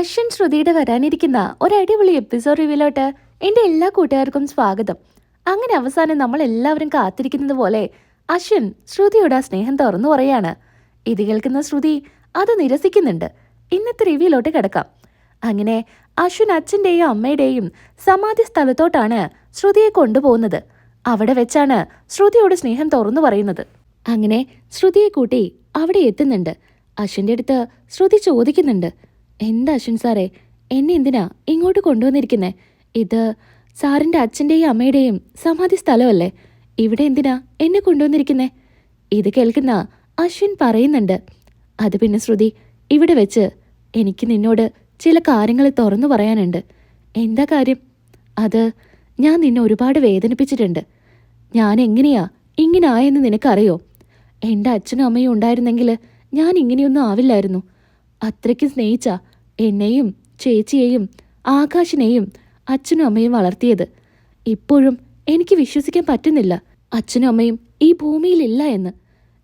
അശ്വിൻ ശ്രുതിയുടെ വരാനിരിക്കുന്ന ഒരു അടിപൊളി എപ്പിസോഡ് റിവ്യൂലോട്ട് എന്റെ എല്ലാ കൂട്ടുകാർക്കും സ്വാഗതം. അങ്ങനെ അവസാനം നമ്മൾ എല്ലാവരും കാത്തിരിക്കുന്നത് പോലെ അശ്വിൻ ശ്രുതിയോട് ആ സ്നേഹം തുറന്നു പറയാണ്. ഇത് കേൾക്കുന്ന ശ്രുതി അത് നിരസിക്കുന്നുണ്ട്. ഇന്നത്തെ റിവ്യൂലോട്ട് കിടക്കാം. അങ്ങനെ അശ്വിൻ അച്ഛന്റെയും അമ്മയുടെയും സമാധി സ്ഥലത്തോട്ടാണ് ശ്രുതിയെ കൊണ്ടുപോകുന്നത്. അവിടെ വെച്ചാണ് ശ്രുതിയോട് സ്നേഹം തുറന്നു പറയുന്നത്. അങ്ങനെ ശ്രുതിയെ കൂട്ടി അവിടെ എത്തുന്നുണ്ട്. അശ്വിന്റെ അടുത്ത് ശ്രുതി ചോദിക്കുന്നുണ്ട്. എന്താ അശ്വിൻ സാറേ? എന്നെ എന്തിനാ ഇങ്ങോട്ട് കൊണ്ടുവന്നിരിക്കുന്നേ? ഇത് സാറിന്റെ അച്ഛന്റെയും അമ്മയുടെയും സമാധി സ്ഥലമല്ലേ? ഇവിടെ എന്തിനാ എന്നെ കൊണ്ടുവന്നിരിക്കുന്നേ? ഇത് കേൾക്കുന്ന അശ്വിൻ പറയുന്നുണ്ട്. അത് പിന്നെ ശ്രുതി ഇവിടെ വെച്ച് എനിക്ക് നിന്നോട് ചില കാര്യങ്ങൾ തുറന്നു പറയാനുണ്ട്. എന്താ കാര്യം? അത് ഞാൻ നിന്നെ ഒരുപാട് വേദനിപ്പിച്ചിട്ടുണ്ട്. ഞാൻ എങ്ങനെയാ ഇങ്ങനെ ആയെന്ന് നിനക്കറിയോ? എന്റെ അച്ഛനും അമ്മയും ഉണ്ടായിരുന്നെങ്കിൽ ഞാൻ ഇങ്ങനെയൊന്നും ആവില്ലായിരുന്നു. അത്രയ്ക്ക് സ്നേഹിച്ച എന്നെയും ചേച്ചിയെയും ആകാശിനെയും അച്ഛനും അമ്മയും വളർത്തിയത്. ഇപ്പോഴും എനിക്ക് വിശ്വസിക്കാൻ പറ്റുന്നില്ല. അച്ഛനും അമ്മയും ഈ ഭൂമിയിലില്ല എന്ന്.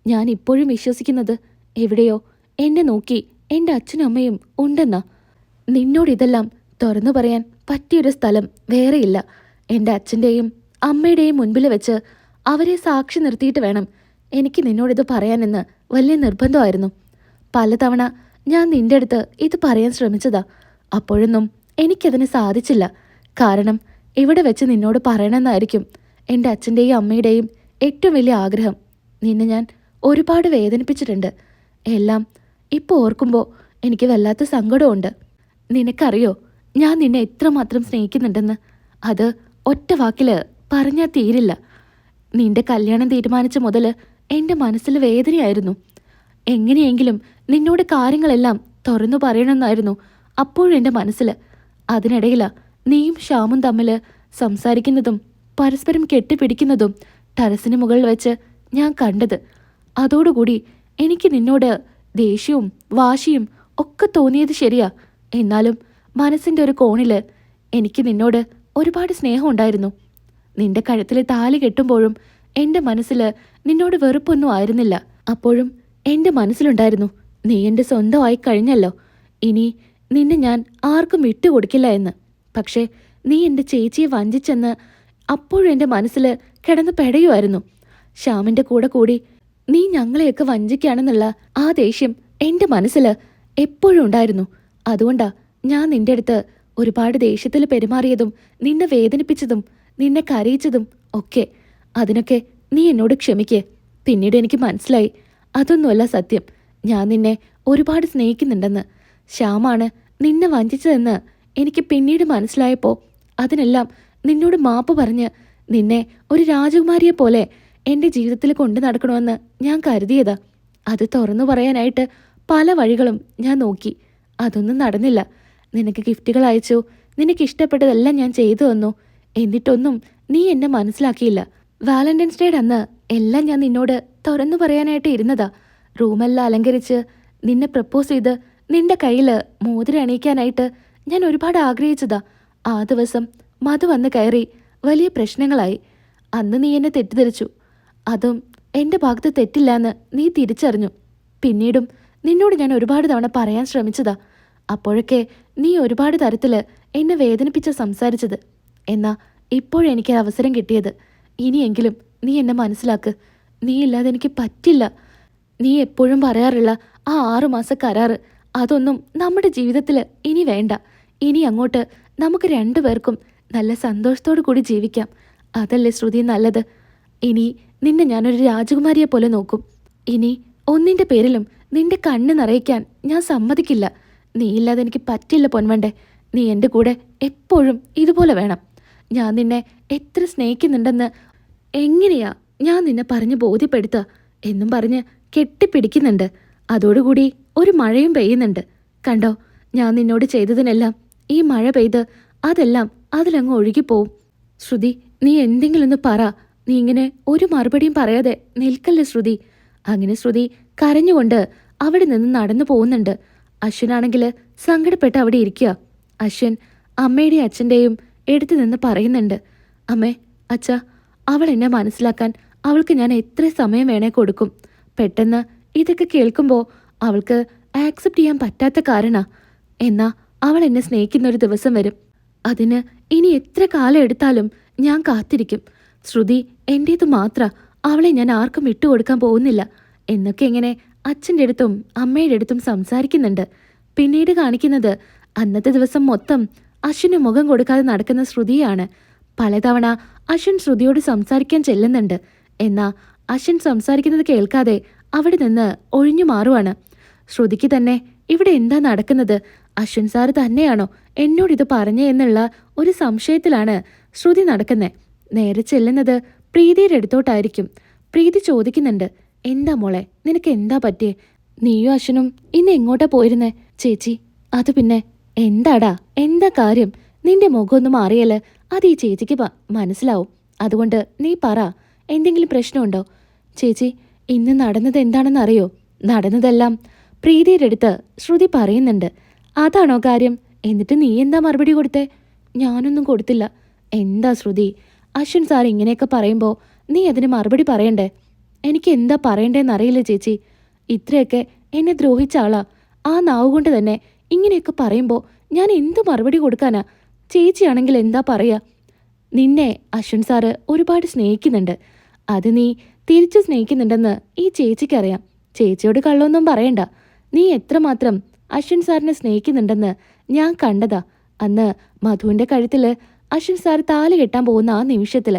ഞാൻ ഇപ്പോഴും വിശ്വസിക്കുന്നത് എവിടെയോ എന്നെ നോക്കി എന്റെ അച്ഛനും അമ്മയും ഉണ്ടെന്നാ. നിന്നോട് ഇതെല്ലാം തുറന്നു പറയാൻ പറ്റിയൊരു സ്ഥലം വേറെയില്ല. എന്റെ അച്ഛന്റെയും അമ്മയുടെയും മുൻപിൽ വെച്ച് അവരെ സാക്ഷി നിർത്തിയിട്ട് വേണം എനിക്ക് നിന്നോടിത് പറയാനെന്ന് വലിയ നിർബന്ധമായിരുന്നു. പലതവണ ഞാൻ നിന്റെ അടുത്ത് ഇത് പറയാൻ ശ്രമിച്ചതാ. അപ്പോഴൊന്നും എനിക്കതിന് സാധിച്ചില്ല. കാരണം ഇവിടെ വെച്ച് നിന്നോട് പറയണമെന്നായിരിക്കും എന്റെ അച്ഛന്റെയും അമ്മയുടെയും ഏറ്റവും വലിയ ആഗ്രഹം. നിന്നെ ഞാൻ ഒരുപാട് വേദനിപ്പിച്ചിട്ടുണ്ട്. എല്ലാം ഇപ്പോൾ ഓർക്കുമ്പോൾ എനിക്ക് വല്ലാത്ത സങ്കടമുണ്ട് നിനക്കറിയോ ഞാൻ നിന്നെ എത്രമാത്രം സ്നേഹിക്കുന്നുണ്ടെന്ന്? അത് ഒറ്റ വാക്കിൽ പറഞ്ഞാൽ തീരില്ല. നിന്റെ കല്യാണം തീരുമാനിച്ച മുതൽ എന്റെ മനസ്സിൽ വേദനയായിരുന്നു. എങ്ങനെയെങ്കിലും നിന്നോട് കാര്യങ്ങളെല്ലാം തുറന്നു പറയണമെന്നായിരുന്നു അപ്പോഴെന്റെ മനസ്സിൽ അതിനിടയിലാ നീയും ശ്യാമും തമ്മിൽ സംസാരിക്കുന്നതും പരസ്പരം കെട്ടിപ്പിടിക്കുന്നതും ടെറസിന് മുകളിൽ വെച്ച് ഞാൻ കണ്ടത്. അതോടുകൂടി എനിക്ക് നിന്നോട് ദേഷ്യവും വാശിയും ഒക്കെ തോന്നിയത് ശരിയാ. എന്നാലും മനസ്സിന്റെ ഒരു കോണിൽ എനിക്ക് നിന്നോട് ഒരുപാട് സ്നേഹമുണ്ടായിരുന്നു നിന്റെ കഴുത്തിൽ താലി കെട്ടുമ്പോഴും എന്റെ മനസ്സിൽ നിന്നോട് വെറുപ്പൊന്നും ആയിരുന്നില്ല. അപ്പോഴും എന്റെ മനസ്സിലുണ്ടായിരുന്നു. നീ എന്റെ സ്വന്തമായി കഴിഞ്ഞല്ലോ. ഇനി നിന്നെ ഞാൻ ആർക്കും വിട്ടുകൊടുക്കില്ല എന്ന്. പക്ഷേ നീ എന്റെ ചേച്ചിയെ വഞ്ചിച്ചെന്ന് അപ്പോഴും എന്റെ മനസ്സിൽ കിടന്ന് പെടയുമായിരുന്നു. ശ്യാമിന്റെ കൂടെ കൂടി നീ ഞങ്ങളെയൊക്കെ വഞ്ചിക്കുകയാണെന്നുള്ള ആ ദേഷ്യം എന്റെ മനസ്സിൽ എപ്പോഴും ഉണ്ടായിരുന്നു. അതുകൊണ്ടാ ഞാൻ നിന്റെ അടുത്ത് ഒരുപാട് ദേഷ്യത്തിൽ പെരുമാറിയതും നിന്നെ വേദനിപ്പിച്ചതും നിന്നെ കരയിച്ചതും ഒക്കെ. അതിനൊക്കെ നീ എന്നോട് ക്ഷമിക്കേ. പിന്നീട് എനിക്ക് മനസ്സിലായി അതൊന്നുമല്ല സത്യം. ഞാൻ നിന്നെ ഒരുപാട് സ്നേഹിക്കുന്നുണ്ടെന്ന്. ശ്യാമാണ് നിന്നെ വഞ്ചിച്ചതെന്ന് എനിക്ക് പിന്നീട് മനസ്സിലായപ്പോൾ അതിനെല്ലാം നിന്നോട് മാപ്പ് പറഞ്ഞ് നിന്നെ ഒരു രാജകുമാരിയെ പോലെ എന്റെ ജീവിതത്തിൽ കൊണ്ടു നടക്കണമെന്ന് ഞാൻ കരുതിയതാ. അത് തുറന്നു പറയാനായിട്ട് പല വഴികളും ഞാൻ നോക്കി. അതൊന്നും നടന്നില്ല. നിനക്ക് ഗിഫ്റ്റുകൾ അയച്ചു. നിനക്ക് ഇഷ്ടപ്പെട്ടതെല്ലാം ഞാൻ ചെയ്തു തന്നു. എന്നിട്ടൊന്നും നീ എന്നെ മനസ്സിലാക്കിയില്ല. വാലന്റൈൻസ് ഡേ അന്ന് എല്ലാം ഞാൻ നിന്നോട് തുറന്നു പറയാനായിട്ട് ഇരുന്നതാ. റൂമെല്ലാം അലങ്കരിച്ച് നിന്നെ പ്രപ്പോസ് ചെയ്ത് നിന്റെ കയ്യിൽ മോതിരം അണിയിക്കാനായിട്ട് ഞാൻ ഒരുപാട് ആഗ്രഹിച്ചതാ. ആ ദിവസം മധു വന്ന് കയറി വലിയ പ്രശ്നങ്ങളായി. അന്ന് നീ എന്നെ തെറ്റിദ്ധരിച്ചു. അതും എന്റെ ഭാഗത്ത് തെറ്റില്ലാന്ന് നീ തിരിച്ചറിഞ്ഞു. പിന്നീടും നിന്നോട് ഞാൻ ഒരുപാട് തവണ പറയാൻ ശ്രമിച്ചതാ. അപ്പോഴൊക്കെ നീ ഒരുപാട് തരത്തിൽ എന്നെ വേദനിപ്പിച്ച സംസാരിച്ചത്. എന്നാ ഇപ്പോഴെനിക്ക് അവസരം കിട്ടിയത്. ഇനിയെങ്കിലും നീ എന്നെ മനസ്സിലാക്ക്. നീ ഇല്ലാതെ എനിക്ക് പറ്റില്ല. നീ എപ്പോഴും പറയാറുള്ള ആ ആറുമാസ കരാറ്. അതൊന്നും നമ്മുടെ ജീവിതത്തിൽ ഇനി വേണ്ട. ഇനി അങ്ങോട്ട് നമുക്ക് രണ്ടുപേർക്കും നല്ല സന്തോഷത്തോടു കൂടി ജീവിക്കാം. അതല്ലേ ശ്രുതി നല്ലത്? ഇനി നിന്നെ ഞാനൊരു രാജകുമാരിയെ പോലെ നോക്കും. ഇനി ഒന്നിന്റെ പേരിലും നിന്റെ കണ്ണ് നിറയിക്കാൻ ഞാൻ സമ്മതിക്കില്ല. നീ ഇല്ലാതെ എനിക്ക് പറ്റില്ല പൊൻവണ്ടേ. നീ എന്റെ കൂടെ എപ്പോഴും ഇതുപോലെ വേണം. ഞാൻ നിന്നെ എത്ര സ്നേഹിക്കുന്നുണ്ടെന്ന് എങ്ങനെയാ ഞാൻ നിന്നെ പറഞ്ഞ് ബോധ്യപ്പെടുത്തുക എന്നും പറഞ്ഞ് കെട്ടിപ്പിടിക്കുന്നുണ്ട്. അതോടുകൂടി ഒരു മഴയും പെയ്യുന്നുണ്ട്. കണ്ടോ ഞാൻ നിന്നോട് ചെയ്തതിനെല്ലാം. ഈ മഴ പെയ്ത് അതെല്ലാം അതിലങ്ങ് ഒഴുകിപ്പോവും. ശ്രുതി നീ എന്തെങ്കിലും ഒന്ന് പറ. നീ ഇങ്ങനെ ഒരു മറുപടിയും പറയാതെ നിൽക്കല്ലേ ശ്രുതി? അങ്ങനെ ശ്രുതി കരഞ്ഞുകൊണ്ട് അവിടെ നിന്ന് നടന്നു പോകുന്നുണ്ട്. അശ്വനാണെങ്കിൽ സങ്കടപ്പെട്ട് അവിടെ ഇരിക്കുക. അശ്വൻ അമ്മയുടെയും അച്ഛന്റെയും എടുത്തു നിന്ന് പറയുന്നുണ്ട്. അമ്മേ അച്ഛ അവൾ എന്നെ മനസ്സിലാക്കാൻ അവൾക്ക് ഞാൻ എത്ര സമയം വേണേ കൊടുക്കും. പെട്ടെന്ന് ഇതൊക്കെ കേൾക്കുമ്പോൾ അവൾക്ക് ആക്സെപ്റ്റ് ചെയ്യാൻ പറ്റാത്ത കാരണ. എന്നാ അവൾ എന്നെ സ്നേഹിക്കുന്ന ഒരു ദിവസം വരും. അതിന് ഇനി എത്ര കാലം എടുത്താലും ഞാൻ കാത്തിരിക്കും. ശ്രുതി എന്റേത് മാത്ര അവളെ ഞാൻ ആർക്കും വിട്ടുകൊടുക്കാൻ പോകുന്നില്ല. എന്നൊക്കെ ഇങ്ങനെ അച്ഛന്റെ അടുത്തും അമ്മയുടെ അടുത്തും സംസാരിക്കുന്നുണ്ട്. പിന്നീട് കാണിക്കുന്നത് അന്നത്തെ ദിവസം മൊത്തം അശ്വിന് മുഖം കൊടുക്കാതെ നടക്കുന്ന ശ്രുതിയാണ്. പലതവണ അശ്വിൻ ശ്രുതിയോട് സംസാരിക്കാൻ ചെല്ലുന്നുണ്ട്. എന്നാ അശ്വിൻ സംസാരിക്കുന്നത് കേൾക്കാതെ അവിടെ നിന്ന് ഒഴിഞ്ഞു മാറുവാണ്. ശ്രുതിക്ക് തന്നെ ഇവിടെ എന്താ നടക്കുന്നത്? അശ്വിൻ സാർ തന്നെയാണോ എന്നോട് ഇത് പറഞ്ഞേ എന്നുള്ള ഒരു സംശയത്തിലാണ് ശ്രുതി നടക്കുന്നത് നേരെ ചെല്ലുന്നത് പ്രീതിയുടെ അടുത്തോട്ടായിരിക്കും. പ്രീതി ചോദിക്കുന്നുണ്ട് എന്താ മോളെ നിനക്ക് എന്താ പറ്റിയേ? നീയും അശ്വനും ഇന്ന് എങ്ങോട്ടാ പോയിരുന്നേ? ചേച്ചി അത് പിന്നെ എന്താടാ? എന്താ കാര്യം? നിന്റെ മുഖമൊന്നും മാറിയല്ലേ അത് ഈ ചേച്ചിക്ക് മനസ്സിലാവും. അതുകൊണ്ട് നീ പറ എന്തെങ്കിലും പ്രശ്നമുണ്ടോ? ചേച്ചി ഇന്ന് നടന്നത് എന്താണെന്ന് അറിയോ നടന്നതെല്ലാം പ്രീതിയുടെ അടുത്ത് ശ്രുതി പറയുന്നുണ്ട്. അതാണോ കാര്യം? എന്നിട്ട് നീ എന്താ മറുപടി കൊടുത്തേ? ഞാനൊന്നും കൊടുത്തില്ല. എന്താ ശ്രുതി? അശ്വിൻ സാർ ഇങ്ങനെയൊക്കെ പറയുമ്പോൾ നീ അതിന് മറുപടി പറയണ്ടേ? എനിക്ക് എന്താ പറയണ്ടേന്ന് അറിയില്ല ചേച്ചി. ഇത്രയൊക്കെ എന്നെ ദ്രോഹിച്ച ആളാ. ആ നാവ് കൊണ്ട് തന്നെ ഇങ്ങനെയൊക്കെ പറയുമ്പോൾ ഞാൻ എന്ത് മറുപടി കൊടുക്കാനാ? ചേച്ചിയാണെങ്കിൽ എന്താ പറയാ? നിന്നെ അശ്വിൻ സാറ് ഒരുപാട് സ്നേഹിക്കുന്നുണ്ട്. അത് നീ തിരിച്ചു സ്നേഹിക്കുന്നുണ്ടെന്ന് ഈ ചേച്ചിക്കറിയാം ചേച്ചിയോട് കള്ളൊന്നും പറയണ്ട. നീ എത്രമാത്രം അശ്വിൻ സാറിനെ സ്നേഹിക്കുന്നുണ്ടെന്ന് ഞാൻ കണ്ടതാ. അന്ന് മധുവിന്റെ കഴുത്തിൽ അശ്വിൻ സാർ താലി കെട്ടാൻ പോകുന്ന ആ നിമിഷത്തിൽ.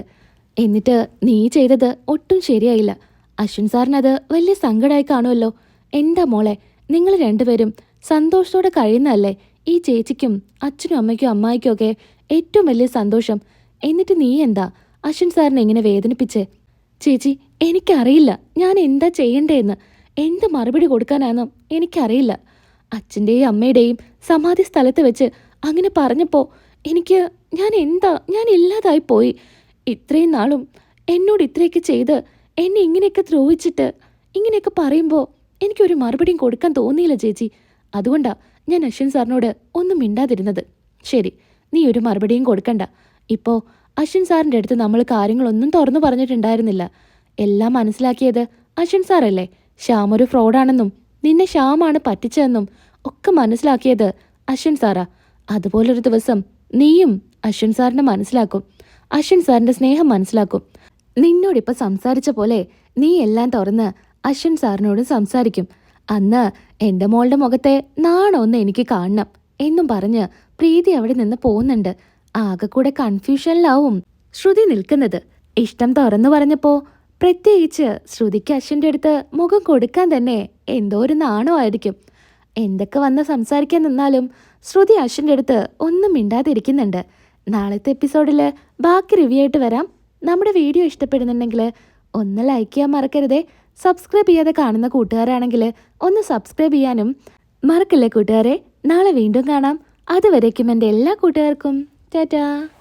എന്നിട്ട് നീ ചെയ്തത് ഒട്ടും ശരിയായില്ല. അശ്വിൻ സാറിനത് വലിയ സങ്കടമായി കാണുമല്ലോ. എന്താ മോളെ നിങ്ങൾ രണ്ടുപേരും സന്തോഷത്തോടെ കഴിയുന്നതല്ലേ? ഈ ചേച്ചിക്കും അച്ഛനും അമ്മയ്ക്കും അമ്മായിക്കും ഒക്കെ ഏറ്റവും വലിയ സന്തോഷം. എന്നിട്ട് നീ എന്താ അശ്വിൻ സാറിനെ ഇങ്ങനെ വേദനിപ്പിച്ചേ? ചേച്ചി എനിക്കറിയില്ല. ഞാൻ എന്താ ചെയ്യണ്ടേന്ന് എന്ത് മറുപടി കൊടുക്കാനാണെന്ന് എനിക്കറിയില്ല. അച്ഛന്റെയും അമ്മയുടെയും സമാധി സ്ഥലത്ത് വെച്ച് അങ്ങനെ പറഞ്ഞപ്പോൾ എനിക്ക് ഞാൻ എന്താ ഞാൻ ഇല്ലാതായി പോയി. ഇത്രയും നാളും എന്നോട് ഇത്രയൊക്കെ ചെയ്ത് എന്നെ ഇങ്ങനെയൊക്കെ ദ്രോഹിച്ചിട്ട് ഇങ്ങനെയൊക്കെ പറയുമ്പോൾ എനിക്കൊരു മറുപടിയും കൊടുക്കാൻ തോന്നിയില്ല ചേച്ചി. അതുകൊണ്ടാ ഞാൻ അശ്വിൻ സാറിനോട് ഒന്നും മിണ്ടാതിരുന്നത്. ശരി നീ ഒരു മറുപടിയും കൊടുക്കണ്ട. ഇപ്പോൾ അശ്വിൻ സാറിന്റെ അടുത്ത് നമ്മൾ കാര്യങ്ങളൊന്നും തുറന്നു പറഞ്ഞിട്ടുണ്ടായിരുന്നില്ല. എല്ലാം മനസ്സിലാക്കിയത് അശ്വിൻ സാറല്ലേ? ശ്യാം ഒരു ഫ്രോഡാണെന്നും നിന്നെ ശ്യാമാണ് പറ്റിച്ചതെന്നും ഒക്കെ മനസ്സിലാക്കിയത് അശ്വിൻ സാറാ. അതുപോലൊരു ദിവസം നീയും അശ്വിൻ സാറിനെ മനസ്സിലാക്കും. അശ്വിൻ സാറിന്റെ സ്നേഹം മനസ്സിലാക്കും. നിന്നോടിപ്പോൾ സംസാരിച്ച പോലെ നീ എല്ലാം തുറന്ന് അശ്വിൻ സാറിനോട് സംസാരിക്കും. അന്ന് എന്റെ മോളുടെ മുഖത്തെ നാണമൊന്ന് എനിക്ക് കാണണം എന്നും പറഞ്ഞ് പ്രീതി അവിടെ നിന്ന് പോകുന്നുണ്ട്. ആകെ കൂടെ കൺഫ്യൂഷനിലാവും ശ്രുതി നിൽക്കുന്നത്. ഇഷ്ടം തുറന്നു പറഞ്ഞപ്പോ പ്രത്യേകിച്ച് ശ്രുതിക്ക് അശ്വിന്റെ അടുത്ത് മുഖം കൊടുക്കാൻ തന്നെ എന്തോ ഒരു നാണമായിരിക്കും. എന്തൊക്കെ വന്ന് സംസാരിക്കാൻ നിന്നാലും ശ്രുതി അശ്വിന്റെ അടുത്ത് ഒന്നും മിണ്ടാതിരിക്കുന്നുണ്ട്. നാളത്തെ എപ്പിസോഡിൽ ബാക്കി റിവ്യൂ ആയിട്ട് വരാം. നമ്മുടെ വീഡിയോ ഇഷ്ടപ്പെടുന്നുണ്ടെങ്കിൽ ഒന്ന് ലൈക്ക് ചെയ്യാൻ മറക്കരുതേ. സബ്സ്ക്രൈബ് ചെയ്യാതെ കാണുന്ന കൂട്ടുകാരാണെങ്കിൽ ഒന്ന് സബ്സ്ക്രൈബ് ചെയ്യാനും മറക്കില്ലേ കൂട്ടുകാരെ? നാളെ വീണ്ടും കാണാം. അതുവരേക്കും എന്റെ എല്ലാ കൂട്ടുകാർക്കും. 哒哒。